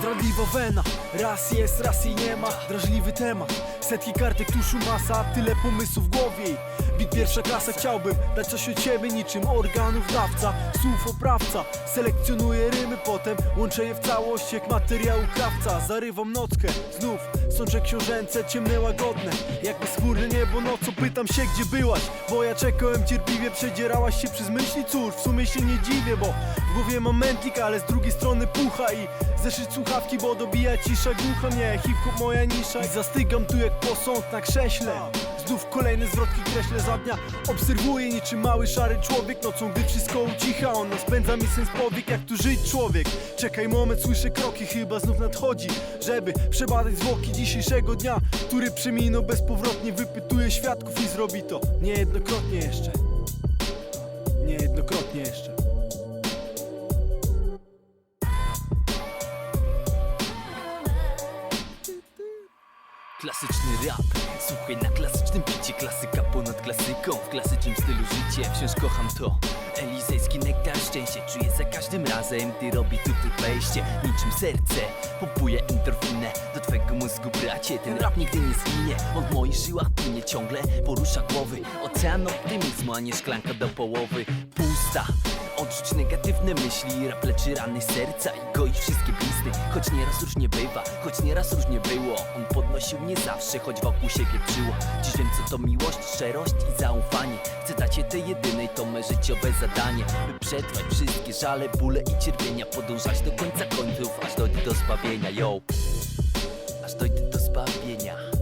Wrażliwa wena, raz jest, raz jej nie ma. Drażliwy temat, setki kartek tuszu masa. Tyle pomysłów w głowie. I Bit pierwsza klasa chciałbym dać coś od niczym organów dawca Słów oprawca, selekcjonuję rymy potem Łączę je w całość jak materiał krawca. Zarywam nockę, znów sączę książęce ciemne łagodne Jakby schmurne niebo. Nocą pytam się gdzie byłaś? Bo ja czekałem cierpliwie, przedzierałaś się przez myśli. Cóż, w sumie się nie dziwię, bo w głowie mam mętlik, ale z drugiej strony pucha I zeszyć słuchawki, bo dobija cisza głucha mnie Hip-hop moja nisza i zastygam tu jak posąg na krześle. Znów kolejne zwrotki kreślę za dnia. Obserwuję niczym mały szary człowiek. Nocą gdy wszystko ucicha On spędza mi sens powiek jak tu żyć człowiek. Czekaj moment, słyszę kroki Chyba znów nadchodzi Żeby przebadać zwłoki dzisiejszego dnia Który przeminął bezpowrotnie Wypytuje świadków i zrobi to Niejednokrotnie jeszcze. Niejednokrotnie jeszcze. Klasyczny rap, słuchaj na klasycznym bicie Klasyka ponad klasyką, w klasycznym stylu życie. Wciąż kocham to. Elizejski nektar szczęście Czuję za razem, gdy robi tutaj wejście. Niczym serce, pompuje endorfinę. Do twego mózgu bracie, ten rap nigdy nie zginie. On w moich żyłach płynie ciągle, porusza głowy. Ocean optymizmu, a nie szklanka do połowy. Pusta, Odrzuć negatywne myśli, rap leczy rany serca i goi wszystkie blizny. Choć nieraz różnie bywa, choć nieraz różnie było. On podnosił mnie zawsze, choć wokół siebie przyło. Dziś wiem co to miłość, szczerość i zaufanie. Chcę dać je jedynej, to me życiowe zadanie. By przetrwać wszystkie żale, bóle i cierpienia. Podążać do końca końców, aż dojdę do zbawienia, yo! Aż dojdę do zbawienia